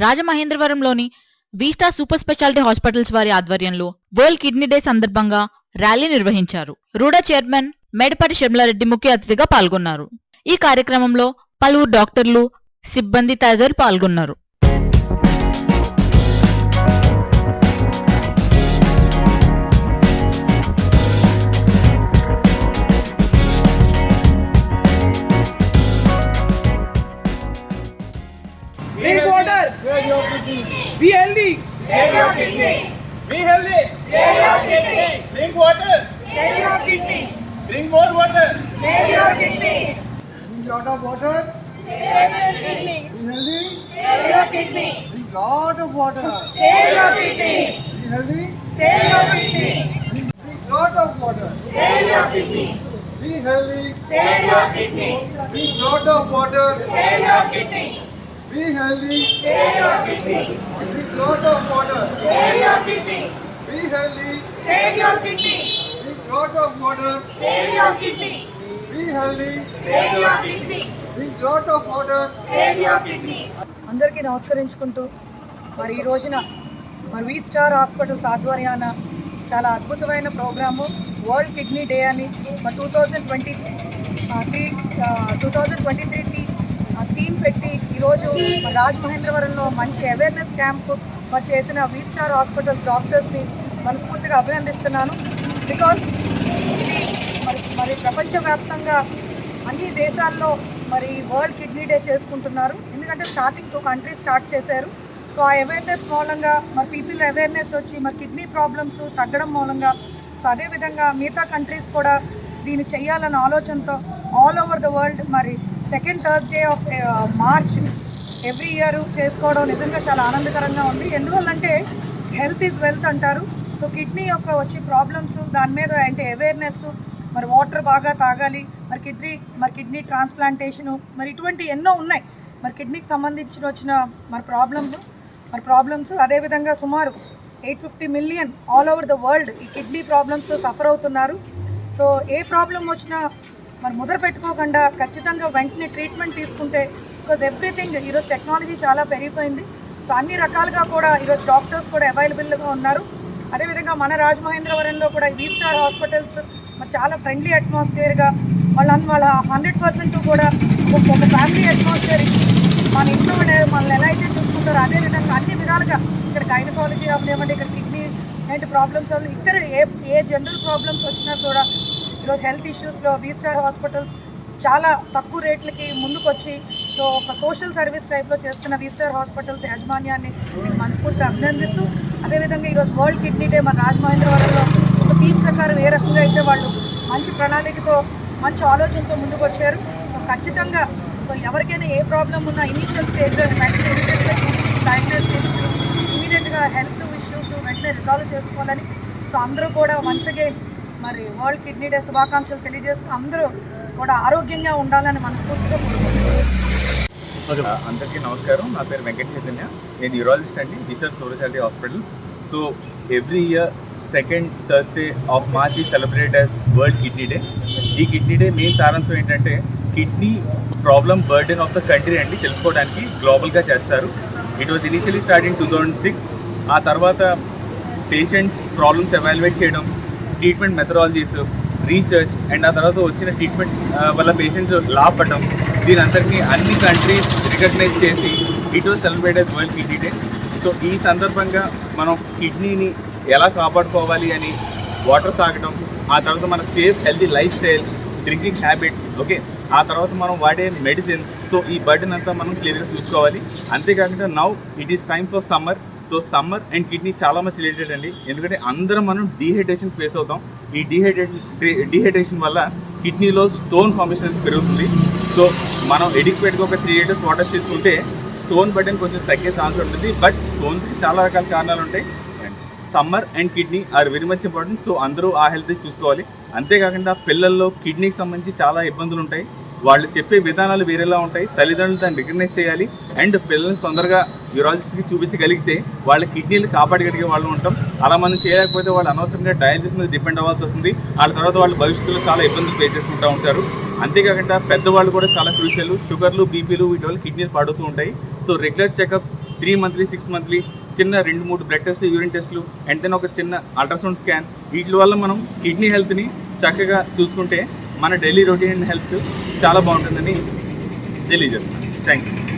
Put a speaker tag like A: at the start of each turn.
A: రాజమహేంద్రవరంలోని వీస్టా super speciality hospitals వారి ఆధ్వర్యంలో world kidney day సందర్భంగా ర్యాలీ నిర్వహించారు. రూడా చైర్మన్ మేడపాటి శర్మలారెడ్డి ముఖ్య అతిథిగా పాల్గొన్నారు. ఈ కార్యక్రమంలో పలువురు డాక్టర్లు సిబ్బంది తదితరులు పాల్గొన్నారు.
B: Save your. Be healthy. Save your kidney. Be healthy. Save your kidney. Drink water. Save your kidney. Drink more water. Save your kidney.
C: Drink lot of water. Save your kidney. Be healthy. Save your kidney. Drink lot of water. Save your kidney. Be healthy. Save your kidney. Drink lot of water. Save your kidney. Be healthy. Save your kidney. Drink lot of water. Save your kidney. Be healthy. Drink lot of water. Be healthy. Drink lot of water. Be healthy. Drink lot of water.
D: అందరికీ నమస్కరించుకుంటూ మరి ఈ రోజున మరి we star hospitals ఆధ్వర్యాన చాలా అద్భుతమైన programme world kidney day అని మరి two thousand twenty three two thousand twenty three team పెట్టి ఈరోజు రాజమహేంద్రవరంలో మంచి అవేర్నెస్ క్యాంప్ మరి చేసిన వీ స్టార్ హాస్పిటల్స్ డాక్టర్స్ని మనస్ఫూర్తిగా అభినందిస్తున్నాను. బికాస్ ఇది మరి మరి ప్రపంచవ్యాప్తంగా అన్ని దేశాల్లో మరి వరల్డ్ కిడ్నీ డే చేసుకుంటున్నారు. ఎందుకంటే స్టార్టింగ్ టూ కంట్రీస్ స్టార్ట్ చేశారు. సో ఆ అవేర్నెస్ మూలంగా మరి పీపుల్ అవేర్నెస్ వచ్చి మరి కిడ్నీ ప్రాబ్లమ్స్ తగ్గడం మూలంగా సో అదేవిధంగా మిగతా కంట్రీస్ కూడా దీన్ని చేయాలన్న ఆలోచనతో ఆల్ ఓవర్ ద వరల్డ్ మరి second Thursday of March every year చేసుకోవడం నిజంగా చాలా ఆనందకరంగా ఉంది. ఎందువల్లంటే హెల్త్ ఈజ్ వెల్త్ అంటారు. సో కిడ్నీ యొక్క వచ్చే ప్రాబ్లమ్స్ దాని మీద అంటే అవేర్నెస్ మరి వాటర్ బాగా తాగాలి మరి కిడ్నీ మరి కిడ్నీ ట్రాన్స్ప్లాంటేషను మరి ఇటువంటి ఎన్నో ఉన్నాయి. మరి కిడ్నీకి సంబంధించిన వచ్చిన మరి ప్రాబ్లమ్స్ మరి ప్రాబ్లమ్స్ అదేవిధంగా సుమారు eight fifty million all over the world ఈ కిడ్నీ ప్రాబ్లమ్స్ సఫర్ అవుతున్నారు. సో ఏ ప్రాబ్లం వచ్చినా మరి ముద్ర పెట్టుకోకుండా ఖచ్చితంగా వెంటనే ట్రీట్మెంట్ తీసుకుంటే బికాజ్ ఎవ్రీథింగ్ ఈరోజు టెక్నాలజీ చాలా పెరిగిపోయింది. సో అన్ని రకాలుగా కూడా ఈరోజు డాక్టర్స్ కూడా అవైలబుల్గా ఉన్నారు. అదేవిధంగా మన రాజమహేంద్రవరంలో కూడా వీ స్టార్ హాస్పిటల్స్ మరి చాలా ఫ్రెండ్లీ అట్మాస్ఫియర్గా వాళ్ళ వాళ్ళ హండ్రెడ్ పర్సెంట్ కూడా ఒక ఫ్యామిలీ అట్మాస్ఫియర్ మన ఇంట్లో ఉండే మనల్ని ఎలా అయితే చూసుకుంటారో అదే విధంగా అన్ని విధాలుగా ఇక్కడ గైనకాలజీ అవనివ్వండి ఇక్కడ కిడ్నీ లాంటి ప్రాబ్లమ్స్ వల్ల ఇక్కడ ఏ ఏ జనరల్ ప్రాబ్లమ్స్ వచ్చినా కూడా ఈరోజు హెల్త్ ఇష్యూస్లో వీ స్టార్ హాస్పిటల్స్ చాలా తక్కువ రేట్లకి ముందుకొచ్చి సో ఒక సోషల్ సర్వీస్ టైప్లో చేస్తున్న వీ స్టార్ హాస్పిటల్స్ యాజమాన్యాన్ని నేను మనస్ఫూర్తిగా అభినందిస్తూ అదేవిధంగా ఈరోజు వరల్డ్ కిడ్నీ డే మన రాజమహేంద్రవరంలో ఒక థీమ్ ప్రకారం ఏ రకంగా అయితే వాళ్ళు మంచి ప్రణాళికతో మంచి ఆలోచనతో ముందుకు వచ్చారు సో ఖచ్చితంగా సో ఎవరికైనా ఏ ప్రాబ్లం ఉన్నా ఇనీషియల్ స్టేజ్లో వెంటనే డయాగ్నోస్ ఇమీడియట్గా హెల్త్ ఇష్యూస్ వెంటనే రిజాల్వ్ చేసుకోవాలని సో అందరూ కూడా వన్స్ అగైన్ మరి వరల్డ్ కిడ్నీ డే శుభాకాంక్షలు తెలియజేస్తూ అందరూ కూడా ఆరోగ్యంగా ఉండాలని మనస్ఫూర్తిగా కోరుకుంటున్నాను
E: అందరికీ నమస్కారం. నా పేరు వెంకట చైతన్య. నేను యూరాలజిస్ట్ అండి Vishal సోరచారిటీ hospitals. So every year second Thursday of March ఈ celebrate as world kidney day ఈ కిడ్నీ డే మెయిన్ సారాంశం ఏంటంటే kidney problem burden of the country అండి. తెలుసుకోవడానికి గ్లోబల్గా చేస్తారు. It was initially start in two thousand six ఆ తర్వాత పేషెంట్స్ ప్రాబ్లమ్స్ ఎవాల్యుయేట్ చేయడం ట్రీట్మెంట్ మెథడాలజీస్ రీసెర్చ్ అండ్ ఆ తర్వాత వచ్చిన ట్రీట్మెంట్ వల్ల పేషెంట్స్ లాభపడడం దీని అందరినీ అన్ని కంట్రీస్ రికగ్నైజ్ చేసి it was celebrate as world kidney day so ఈ సందర్భంగా మనం కిడ్నీని ఎలా కాపాడుకోవాలి అని వాటర్ తాగడం ఆ తర్వాత మన safe healthy lifestyle drinking habits okay ఆ తర్వాత మనం వాడే మెడిసిన్స్ సో ఈ బర్డెన్ అంతా మనం క్లియర్గా చూసుకోవాలి. అంతేకాకుండా now it is time for summer so summer and kidney చాలా మంచి రిలేటెడ్ అండి. ఎందుకంటే అందరం మనం డీహైడ్రేషన్ ఫేస్ అవుతాం. ఈ డీహైడ్రేషన్ డీహైడ్రేషన్ వల్ల కిడ్నీలో స్టోన్ ఫార్మేషన్ పెరుగుతుంది. సో మనం ఎడిక్వేట్గా ఒక త్రీ లీటర్స్ వాటర్ తీసుకుంటే స్టోన్ బటన్ కొంచెం తగ్గే ఛాన్స్ ఉంటుంది. బట్ స్టోన్స్కి చాలా రకాల కారణాలు ఉంటాయి. Summer and kidney are very much important so అందరూ ఆ హెల్త్ చూసుకోవాలి. అంతేకాకుండా పిల్లల్లో కిడ్నీకి సంబంధించి చాలా ఇబ్బందులు ఉంటాయి. వాళ్ళు చెప్పే విధానాలు వేరేలా ఉంటాయి. తల్లిదండ్రులు దాన్ని రికగ్నైజ్ చేయాలి. అండ్ పిల్లల్ని తొందరగా యూరాలజిస్ట్కి చూపించగలిగితే వాళ్ళ కిడ్నీలు కాపాడగలిగే వాళ్ళు ఉంటాం. అలా మనం చేయలేకపోతే వాళ్ళు అనవసరంగా డయాలసిస్ మీద డిపెండ్ అవ్వాల్సి వస్తుంది. వాళ్ళ తర్వాత వాళ్ళు భవిష్యత్తులో చాలా ఇబ్బందులు ఫేస్ చేసుకుంటూ ఉంటారు. అంతేకాకుండా పెద్దవాళ్ళు కూడా చాలా క్రూషియల్ షుగర్లు బీపీలు వీటి వల్ల కిడ్నీలు పాడుతూ ఉంటాయి. So regular checkups three monthly six monthly చిన్న రెండు మూడు బ్లడ్ టెస్ట్లు యూరిన్ టెస్ట్లు అండ్ దెన్ ఒక చిన్న అల్ట్రాసౌండ్ స్కాన్ వీటి వల్ల మనం కిడ్నీ హెల్త్ని చక్కగా చూసుకుంటే మన డైలీ రొటీన్ హెల్త్ చాలా బాగుంటుందని తెలియజేస్తాను థ్యాంక్ యూ